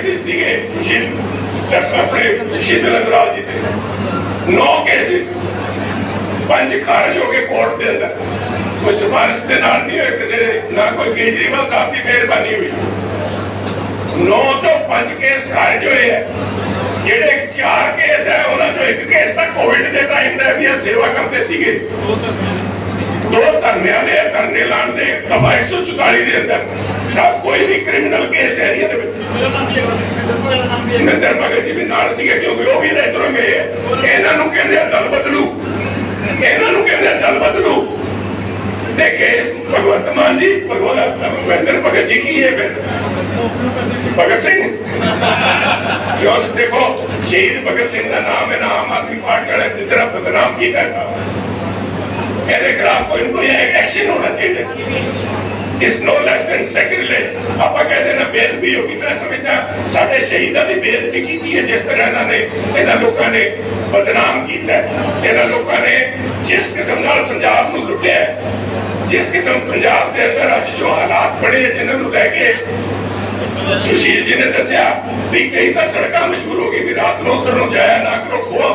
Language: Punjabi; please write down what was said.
ਕੇਸਿਸ ਸੀਗੇ ਸੁਸ਼ੀਲ। ਆਪਣੇ ਸ਼ੀਤਲ ਅੰਗਰਾਜ ਜੀ ਦੇ 9 ਕੇਸਿਸ। ਪੰਜ ਖਾਰਜ ਹੋ ਗਏ ਕੋਰਟ ਦੇ ਅੰਦਰ। ਕੋਈ ਸਿਫਾਰਿਸ਼ ਦੇ ਨਾਲ ਨਹੀਂ ਹੋਏ ਕਿਸੇ ਦੇ। ਨਾ ਕੋਈ ਕੇਜਰੀਵਾਲ ਸਾਹਿਬ ਦੀ ਮਿਹਰਬਾਨੀ ਹੋਈ। ਨੌ ਚੋਂ ਪੰਜ ਕੇਸ ਖਾਰਜ ਹੋਏ ਹੈ ਜਿਹੜੇ ਚਾਰ ਕੇਸ ਹੈ, ਉਹਨਾਂ ਚੋਂ ਇੱਕ ਕੇਸ ਤਾਂ ਕੋਵਿਡ ਦੇ ਟਾਈਮ ਦਾ ਵੀ ਸੇਵਾ ਕਰਦੇ ਸੀਗੇ। ਦੋ ਧਰਨਿਆਂ ਦੇ ਧਰਨੇ ਲਾਣ ਦੇ ਦਫਾ 144 ਦੇ ਅੰਦਰ। ਸਭ ਕੋਈ ਵੀ ਕ੍ਰਿਮੀਨਲ ਕੇਸ ਨਹੀਂ ਇਹਦੇ ਵਿੱਚ। ਨੰਦਰ ਭਗਤ ਜੀ ਵੀ ਨਾਲ ਸੀਗੇ ਕਿਉਂਕਿ ਉਹ ਵੀ ਤਾਂ ਇੱਧਰੋਂ ਗਏ ਇਹਨਾਂ ਨੂੰ ਕਹਿੰਦੇ ਆ ਦਲ ਬਦਲੂ। ਇਹਨਾਂ ਨੂੰ ਕਹਿੰਦੇ ਆ ਦਲ ਬਦਲੂ। ਦੇਖੇ ਭਗਵੰਤ ਮਾਨ ਜੀ ਭਗਵੰਤ ਮਹਿੰਦਰ ਭਗਤ ਜੀ ਕੀ ਹੈ ਭਗਤ ਸਿੰਘ? ਜੋਸ ਦੇਖੋ ਸ਼ਹੀਦ ਭਗਤ ਸਿੰਘ ਦਾ ਨਾਮ ਹੈ ਨਾ ਆਮ ਆਦਮੀ ਪਾਰਟੀ ਵਾਲੇ ਜਿੱਦਰਾ ਬਦਨਾਮ ਕੀਤਾ ਸਾਹਿਬ ਇਹਦੇ ਖਿਲਾਫ ਕੋਈ ਨਾ ਕੋਈ ਐਕਸ਼ਨ ਹੋਣਾ ਚਾਹੀਦਾ ਇਸ ਨੋ ਲੈਸ ਦੈਨ ਸੈਕ੍ਰਿਲੇਜ ਆਪਾਂ ਕਹਿੰਦੇ ਨਾ ਬੇਅਦਬੀ ਹੋ ਗਈ ਮੈਂ ਸਮਝਦਾ ਸਾਡੇ ਸ਼ਹੀਦਾਂ ਦੀ ਬੇਅਦਬੀ ਕੀਤੀ ਹੈ ਜਿਸ ਤਰ੍ਹਾਂ ਇਹਨਾਂ ਨੇ ਇਹਨਾਂ ਲੋਕਾਂ ਨੇ ਬਦਨਾਮ ਕੀਤਾ ਇਹਨਾਂ ਲੋਕਾਂ ਨੇ ਜਿਸ ਕਿਸਮ ਨਾਲ ਪੰਜਾਬ ਨੂੰ ਲੁੱਟਿਆ ਜਿਸ ਕਿਸਮ ਪੰਜਾਬ ਦੇ ਅੰਦਰ ਅੱਜ ਜੋ ਹਾਲਾਤ ਬਣੇ ਜਿਨ੍ਹਾਂ ਨੂੰ ਲੈ ਕੇ ਸੁਸ਼ੀਲ ਜੀ ਨੇ ਦੱਸਿਆ ਵੀ ਕਈ ਤਾਂ ਸੜਕਾਂ ਮਸ਼ਹੂਰ ਹੋ ਗਈ ਵੀ ਰਾਤ ਨੂੰ ਉੱਧਰ ਜਾਇਆ ਨਾ ਕਰੋ ਖੋਆ